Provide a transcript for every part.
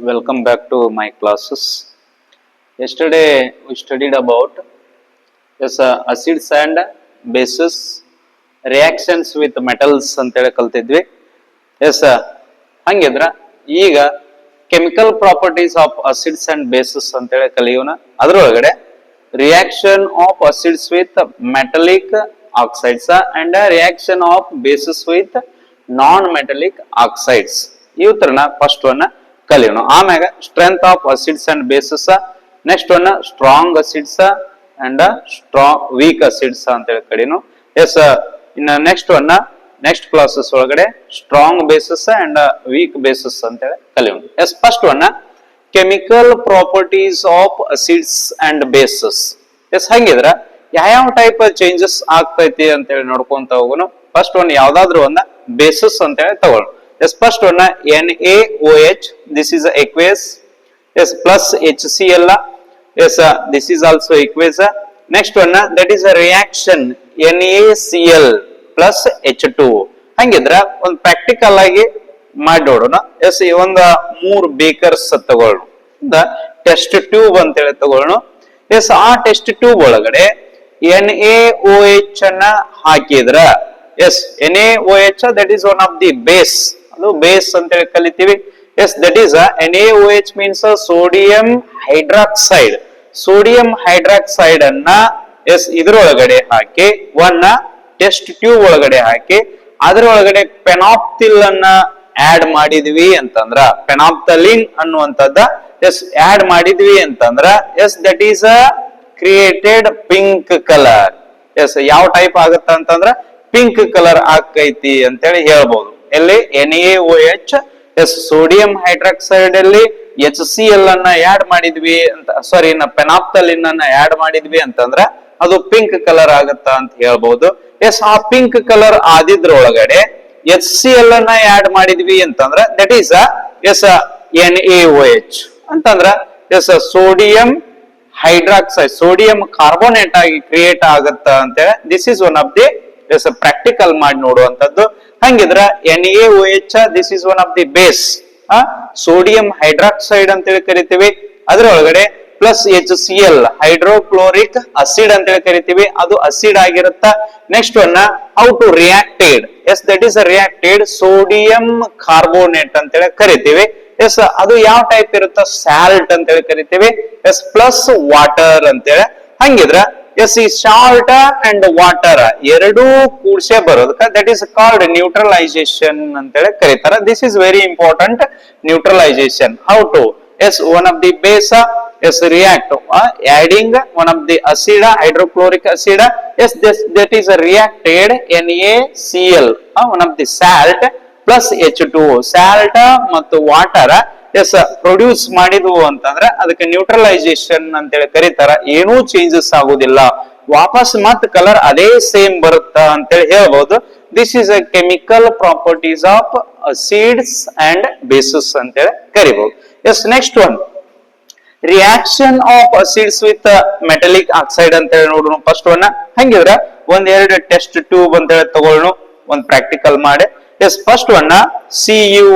welcome back to my classes. Yesterday we studied about yes, uh, acids and bases, reactions with metals ಅಂತೇಳಿ ಕಲ್ತಿದ್ವಿ. Yes ಹಂಗಿದ್ರ ಈಗ chemical properties of acids and bases ಅಂತೇಳಿ ಕಲಿಯೋಣ. ಅದ್ರೊಳಗಡೆ reaction of acids with metallic oxides and reaction of bases with non metallic oxides ಇವತ್ರನ first one ಕಲಿಯೋಣ. ಆಮ್ಯಾಗ strength of acids and bases next one strong acids and strong weak acids ಅಂತೇಳಿ ಕಡಿನು. Yes ಇನ್ನು next one next classes ಒಳಗಡೆ strong bases and weak bases ಅಂತ ಹೇಳಿ ಕಲಿಯೋಣ. Yes first one chemical properties of acids and bases yes ಹಂಗಿದ್ರ ಯಾವ್ಯಾವ type changes ಆಗ್ತೈತಿ ಅಂತ ಹೇಳಿ ನೋಡ್ಕೊಂತ ಹೋಗೋಣ ಫಸ್ಟ್ ಒನ್ ಯಾವ್ದಾದ್ರು ಒಂದ ಬೇಸಸ್ ಅಂತ ಹೇಳಿ ತಗೊಳ್ಳೋಣ yes first one N A O H this is aqueous yes plus H C L yes this is also aqueous next one that is a reaction N A C L plus H two ಹಂಗಿದ್ರ ಒಂದು practical ಆಗಿ ಮಾಡಿ ನೋಡೋಣ. S ಒಂದು ಮೂರು bakers ತಗೊಳ್ಳೋಣ. Test tube ಅಂತೇಳಿ ತಗೊಳ್ಳೋಣ. Yes, ಆ ಟೆಸ್ಟ್ ಟ್ಯೂಬ್ ಒಳಗಡೆ ಎನ್ ಎ ಓ ಎಚ್ ಅನ್ನ ಹಾಕಿದ್ರ, yes N A O H that is one of the base base ಅಂತೇಳಿ ಕಲಿತೀವಿ. Yes that is N A O H means sodium hydroxide sodium hydroxide ಅನ್ನ yes ಇದ್ರೊಳಗಡೆ ಹಾಕಿ one test tube ಒಳಗಡೆ ಹಾಕಿ, ಅದರೊಳಗಡೆ ಪೆನಾಪ್ತಿಲ್ ಅನ್ನ ಆಡ್ ಮಾಡಿದ್ವಿ ಅಂತಂದ್ರ ಪೆನಾಪ್ತಲಿನ್ ಅನ್ನುವಂಥದ್ದ ಎಸ್ ಆಡ್ ಮಾಡಿದ್ವಿ ಅಂತಂದ್ರ yes that is a created pink colour yes ಯಾವ ಟೈಪ್ ಆಗತ್ತ ಅಂತಂದ್ರ ಪಿಂಕ್ ಕಲರ್ ಆಕೈತಿ ಅಂತೇಳಿ ಹೇಳ್ಬೋದು. ಎಲ್ಲಿ? N A O H yes sodium hydroxide ಅಲ್ಲಿ ಎಚ್ ಸಿ ಎಲ್ ಅನ್ನ ಆಡ್ ಮಾಡಿದ್ವಿ ಅಂತ ಸಾರಿ ಪೆನಾಪ್ತಲಿನ್ ಅನ್ನ ಆಡ್ ಮಾಡಿದ್ವಿ ಅಂತಂದ್ರ ಅದು ಪಿಂಕ್ ಕಲರ್ ಆಗತ್ತ ಅಂತ ಹೇಳ್ಬಹುದು ಎಸ್ ಆ ಪಿಂಕ್ ಕಲರ್ ಆದಿದ್ರೊಳಗಡೆ ಎಚ್ ಸಿ ಎಲ್ ಅನ್ನ ಆಡ್ ಮಾಡಿದ್ವಿ ಅಂತಂದ್ರ that is yes N A O H ಅಂತಂದ್ರ yes sodium hydroxide sodium carbonate ಆಗಿ ಕ್ರಿಯೇಟ್ ಆಗತ್ತ ಅಂತೇಳಿ this is one of the yes practical ಮಾಡಿ ನೋಡುವಂತದ್ದು ಹಂಗಿದ್ರ N A O H this is one of the base sodium hydroxide ಅಂತೇಳಿ ಕರಿತೀವಿ. ಅದ್ರೊಳಗಡೆ plus H C L hydrochloric acid ಅಂತೇಳಿ ಕರಿತೀವಿ. ಅದು ಅಸಿಡ್ ಆಗಿರುತ್ತ. Next one how to reacted yes that is reacted sodium carbonate ಅಂತೇಳಿ ಕರಿತೀವಿ. ಎಸ್ ಅದು ಯಾವ ಟೈಪ್ ಇರುತ್ತ? ಸ್ಯಾಲ್ಟ್ ಅಂತೇಳಿ ಕರಿತೀವಿ. ಎಸ್ ಪ್ಲಸ್ ವಾಟರ್ ಅಂತೇಳಿ. ಹಂಗಿದ್ರ ಎಸ್ ಈ ಸಾಲ್ಟ್ ಅಂಡ್ ವಾಟರ್ ಎರಡೂ ಕೂಡ್ಸೆ ಬರೋದಕ್ಕೆ ದಟ್ ಈಸ್ ಕಾಲ್ಡ್ ನ್ಯೂಟ್ರಲೈಸೇಷನ್ ಅಂತೇಳಿ ಕರೀತಾರ. This is very important neutralisation how to yes one of the base yes react adding one of the acid, hydrochloric that yes reacted N A C L one of the the salt plus H2O salt ಮತ್ತು water yes produce ಮಾಡಿದ್ವು ಅಂತಂದ್ರೆ ಅದಕ್ಕೆ neutralisation ಅಂತೇಳಿ ಕರೀತಾರ. ಏನೂ changes ಆಗುದಿಲ್ಲ. ವಾಪಸ್ ಮತ್ ಕಲರ್ ಅದೇ ಸೇಮ್ ಬರುತ್ತಾ ಅಂತೇಳಿ ಹೇಳ್ಬಹುದು this is a chemical properties of acids and bases ಅಂತೇಳಿ ಕರಿಬಹುದು yes next one reaction of acids with metallic oxide ಅಂತ ಹೇಳಿ ನೋಡೋಣ ಫಸ್ಟ್ ಒನ್ ಹಂಗಿದ್ರ ಒಂದ್ ಎರಡು ಟೆಸ್ಟ್ ಟ್ಯೂಬ್ ಅಂತ ಹೇಳಿ ತಗೊಳ್ಳೋಣ ಒಂದ್ ಪ್ರಾಕ್ಟಿಕಲ್ ಮಾಡಿ yes first one C U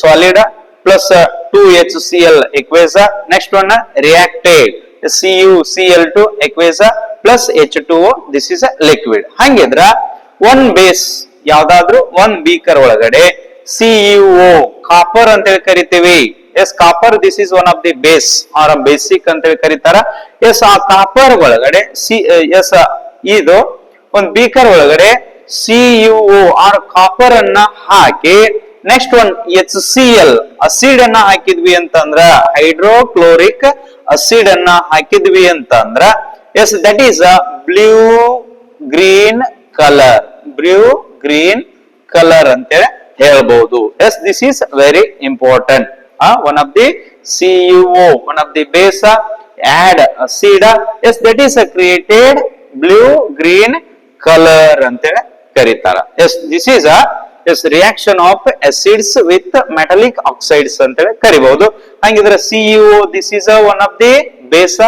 solid plus two H C L aqueous next one reacted C U C L two aqueous plus H two this is a liquid ಹಂಗಿದ್ರ one base ಯಾವ್ದಾದ್ರು one beaker ಒಳಗಡೆ C U copper ಅಂತ ಹೇಳಿ ಕರಿತೀವಿ. Yes copper this is one of the base or basic ಅಂತ ಹೇಳಿ ಕರೀತಾರ. S ಆ copper ಒಳಗಡೆ ಸಿ ಎಸ್ ಇದು ಒಂದ್ ಬೀಕರ್ ಒಳಗಡೆ ಸಿ ಯು ಆರ್ ಕಾಪರ್ ಅನ್ನ ಹಾಕಿ next one H C L acid ಅನ್ನ ಹಾಕಿದ್ವಿ ಅಂತಂದ್ರ ಹೈಡ್ರೋಕ್ಲೋರಿಕ್ ಅಸಿಡ್ ಅನ್ನ ಹಾಕಿದ್ವಿ ಅಂತಂದ್ರ yes that is a blue green colour blue green colour ಅಂತೇಳಿ ಹೇಳ್ಬಹುದು yes this is very important one of the C U one of the base add acid yes that is a created blue green colour ಅಂತೇಳಿ ಕರೀತಾರ. Yes this is a yes reaction of acids with metallic oxides ಅಂತ ಹೇಳಿ ಕರಿಬಹುದು. ಹಂಗಿದ್ರೆ C U this is one of the base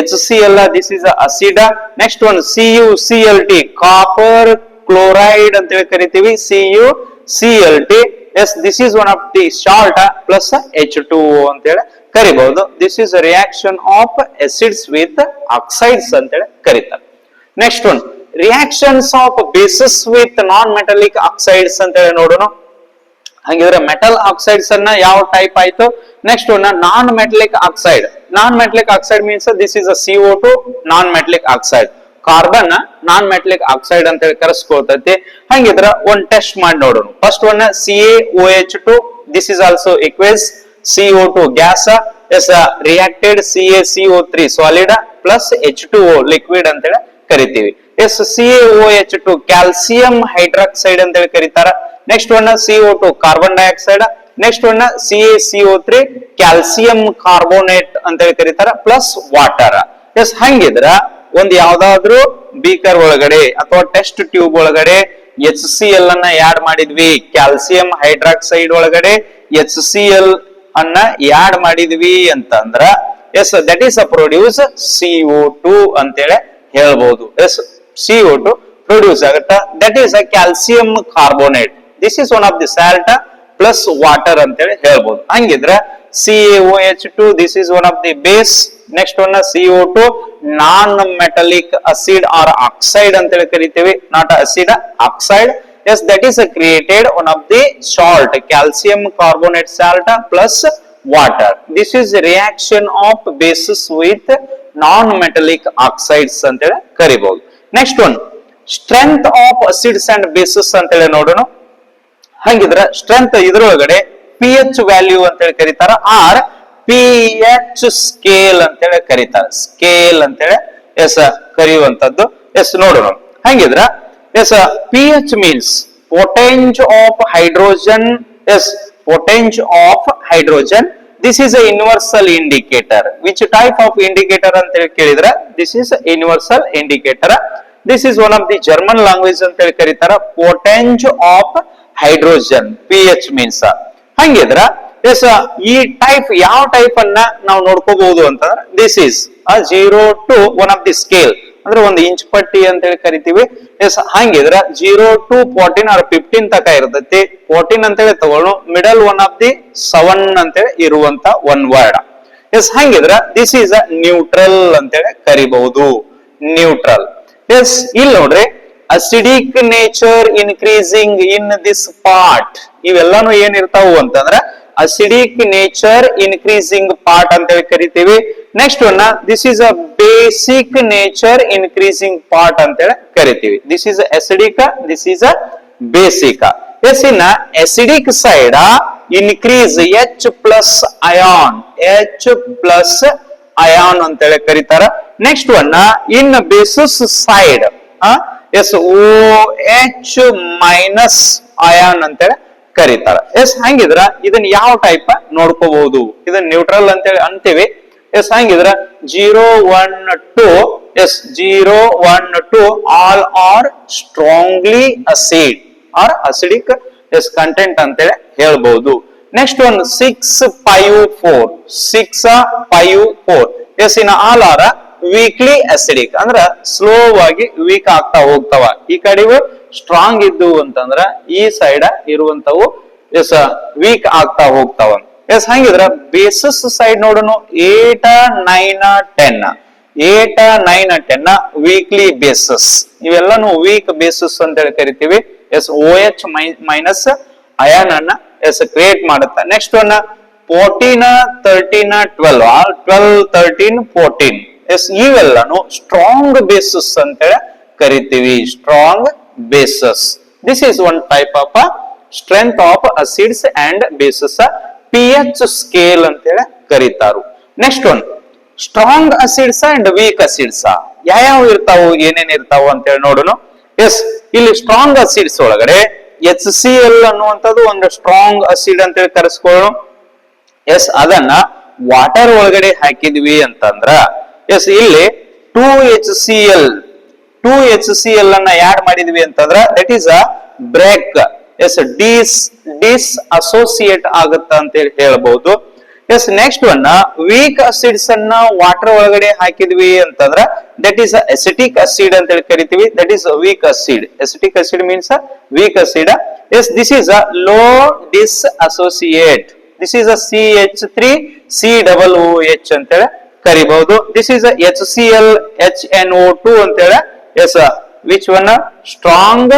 H C L this is acid next one C U C L T copper chloride ಅಂತ ಹೇಳಿ ಕರಿತೀವಿ C U C L T yes this is one of the salt plus H two ಅಂತೇಳಿ ಕರಿಬಹುದು. This is reaction of acids with oxides ಅಂತ ಹೇಳಿ ಕರೀತಾರೆ. Next one reactions of bases with non metallic oxides ಅಂತೇಳಿ ನೋಡೋಣ. ಹಂಗಿದ್ರೆ metal oxides ಅನ್ನ ಯಾವ ಟೈಪ್ ಆಯ್ತು? Next non metallic oxide non metallic oxide means this is a CO two non metallic oxide carbon non metallic oxide ಅಂತ ಹೇಳಿ ಕರೆಸ್ಕೊಳ್ತೈತಿ. ಹಂಗಿದ್ರ ಒಂದ್ ಟೆಸ್ಟ್ ಮಾಡಿ ನೋಡೋಣ. First one C A O H two this is also aqueous CO two gas yes reacted C A CO three solid plus H two O liquid ಅಂತೇಳಿ ಕರಿತೀವಿ. Yes C O H two calcium hydroxide ಅಂತೇಳಿ ಕರೀತಾರ. Next one O two carbon dioxide next one C A C O three calcium carbonate ಅಂತ ಹೇಳಿ ಕರೀತಾರ plus water S ಹಂಗಿದ್ರ ಒಂದ್ ಯಾವ್ದಾದ್ರು beaker ಒಳಗಡೆ ಅಥವಾ ಟೆಸ್ಟ್ ಟ್ಯೂಬ್ ಒಳಗಡೆ ಎಚ್ ಸಿ ಎಲ್ ಅನ್ನ ಯಾಡ್ ಮಾಡಿದ್ವಿ. ಕ್ಯಾಲ್ಸಿಯಂ ಹೈಡ್ರಾಕ್ಸೈಡ್ ಒಳಗಡೆ ಎಚ್ ಸಿ ಎಲ್ ಅನ್ನ ಯಾಡ್ ಮಾಡಿದ್ವಿ ಅಂತಂದ್ರ yes that is a produce CO two ಅಂತೇಳಿ ಹೇಳ್ಬಹುದು ಎಸ್ ಸಿಒ ಟು ಪ್ರೊಡ್ಯೂಸ್ ಆಗುತ್ತ? That is a calcium carbonate this is one of the salt plus water ಅಂತೇಳಿ ಹೇಳ್ಬೋದು. ಹಂಗಿದ್ರೆ C A H two this is one of the base next one CO two non metallic acid or oxide ಅಂತೇಳಿ ಕರಿತೀವಿ. Not acid oxide yes that is created one of the salt calcium carbonate salt plus water this This reaction of of bases with metallic oxides ಅಂತೇಳಿ ಕರಿಬಹುದು next one strength of acids and bases ಅಂತೇಳಿ ನೋಡೋಣ. ಹಾಗಿದ್ರೆ strength ಇದ್ರೊಳಗಡೆ P H value ಅಂತೇಳಿ ಕರೀತಾರ R P H scale ಅಂತೇಳಿ ಕರೀತಾರ. ಸ್ಕೇಲ್ ಅಂತೇಳಿ ಎಸ್ ಕರೆಯುವಂತದ್ದು ಎಸ್ ನೋಡೋಣ. ಹಂಗಿದ್ರ yes P H means potenz of hydrogen yes potenz of hydrogen this is a universal indicator which type of indicator ಅಂತ ಹೇಳಿ ಕೇಳಿದ್ರೆ this is universal indicator this is one of the German language ಅಂತ ಹೇಳಿ ಕರೀತಾರ potenz of hydrogen P H means ಹಂಗಿದ್ರ yes ಈ type ಯಾವ type ಅನ್ನ ನಾವು ನೋಡ್ಕೋಬಹುದು ಅಂತಂದ್ರೆ this is zero to one of the scale ಅಂದ್ರೆ ಒಂದು ಇಂಚ್ ಪಟ್ಟಿ ಅಂತ ಹೇಳಿ ಕರಿತೀವಿ. Yes ಹಂಗಿದ್ರ zero to fourteen or fifteen ತಕ ಇರ್ತೈತಿ. ಫೋರ್ಟೀನ್ ಅಂತ ಹೇಳಿ ತಗೊಳ್ಳೋ. Middle one of the seven ಅಂತೇಳಿ ಇರುವಂತ ಒನ್ ವರ್ಡ್ ಎಸ್ ಹಂಗಿದ್ರ ದಿಸ್ ಈಸ್ ಅ ನ್ಯೂಟ್ರಲ್ ಅಂತೇಳಿ ಕರಿಬಹುದು. ನ್ಯೂಟ್ರಲ್ ಎಸ್ ಇಲ್ಲಿ ನೋಡ್ರಿ acidic nature increasing in this part ಇವೆಲ್ಲಾನು ಏನಿರ್ತಾವು ಅಂತಂದ್ರ ಅಸಿಡಿಕ್ ನೇಚರ್ ಇನ್ಕ್ರೀಸಿಂಗ್ ಪಾರ್ಟ್ ಅಂತ ಹೇಳಿ ಕರಿತೀವಿ. Next one this is a basic nature increasing part ಅಂತ ಹೇಳಿ ಕರಿತೀವಿ. This is acidic this is a basic yes in acidic side increase H plus ion H plus ion ಅಂತೇಳಿ ಕರೀತಾರ. Next one in bases side yes O H minus ion ಅಂತೇಳಿ ಕರೀತಾರ. S, ಹಂಗಿದ್ರ ಇದನ್ನ ಯಾವ type ನೋಡ್ಕೋಬಹುದು? ಇದನ್ನ ನ್ಯೂಟ್ರಲ್ ಅಂತೇಳಿ ಅಂತೀವಿ. Yes, ಹಂಗಿದ್ರ zero one two yes zero one two all are strongly acid or acidic yes content ಅಂತೇಳಿ ಹೇಳ್ಬಹುದು next one six five four six five four yes in all are weakly acidic ಅಂದ್ರ slow ಆಗಿ weak ಆಗ್ತಾ ಹೋಗ್ತಾವ. ಈ ಕಡೆವು strong ಇದ್ದು ಅಂತಂದ್ರ ಈ ಸೈಡ್ ಇರುವಂತವು ಎಸ್ ವೀಕ್ ಆಗ್ತಾ ಹೋಗ್ತಾವ. ಎಸ್ ಹಂಗಿದ್ರ ಬೇಸಸ್ ಸೈಡ್ ನೋಡೋಣ eight nine ten eight nine ten weakly bases ಇವೆಲ್ಲಾನು weak bases ಅಂತ ಹೇಳಿ ಕರಿತೀವಿ yes O H minus ion ಅನ್ನ ಎಸ್ ಕ್ರಿಯೇಟ್ ಮಾಡುತ್ತೆ. Next one fourteen thirteen twelve twelve thirteen fourteen yes ಇವೆಲ್ಲಾನು strong bases ಅಂತೇಳಿ ಕರಿತೀವಿ. Strong bases this is one type of strength of acids and bases P H scale ಅಂತೇಳಿ ಕರೀತಾರು. Next one strong acids and weak acids ಯಾವ ಇರ್ತಾವು, ಏನೇನ್ ಇರ್ತಾವು ಅಂತೇಳಿ ನೋಡೋಣ yes ಇಲ್ಲಿ ಸ್ಟ್ರಾಂಗ್ ಅಸಿಡ್ಸ್ ಒಳಗಡೆ ಎಚ್ ಸಿ ಎಲ್ ಅನ್ನುವಂಥದ್ದು ಒಂದು ಸ್ಟ್ರಾಂಗ್ ಅಸಿಡ್ ಅಂತೇಳಿ ಕರೆಸ್ಕೊಳ್ಳೋಣ. ಎಸ್ ಅದನ್ನ ವಾಟರ್ ಒಳಗಡೆ ಹಾಕಿದ್ವಿ ಅಂತಂದ್ರ ಎಸ್ ಇಲ್ಲಿ two H C L two H C L ಅನ್ನ ಆಡ್ ಮಾಡಿದ್ವಿ ಅಂತಂದ್ರ that is a break yes dis disassociate ಆಗುತ್ತ ಅಂತ ಹೇಳಿ ಹೇಳ್ಬಹುದು yes next one weak acids ಅನ್ನ ವಾಟರ್ ಒಳಗಡೆ ಹಾಕಿದ್ವಿ ಅಂತಂದ್ರ ದಟ್ ಈಸ್ ಅಸಿಟಿಕ್ ಅಸಿಡ್ ಅಂತ ಹೇಳಿ ಕರಿತೀವಿ. That is weak acid acetic acid means weak acid yes this is a low disassociate this is a C H three C double O H ಅಂತೇಳಿ ಕರಿಬಹುದು. This is H C L H N O two ಅಂತೇಳಿ yes which one strong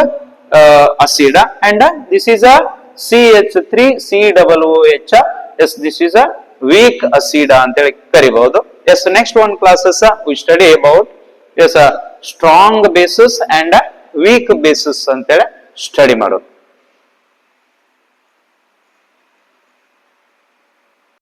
acid and this is a C H three C double O H yes this is a weak acid ಅಂತೇಳಿ ಕರಿಬಹುದು yes next one classes we study about yes strong basis and weak basis ಅಂತೇಳಿ study ಮಾಡೋದು.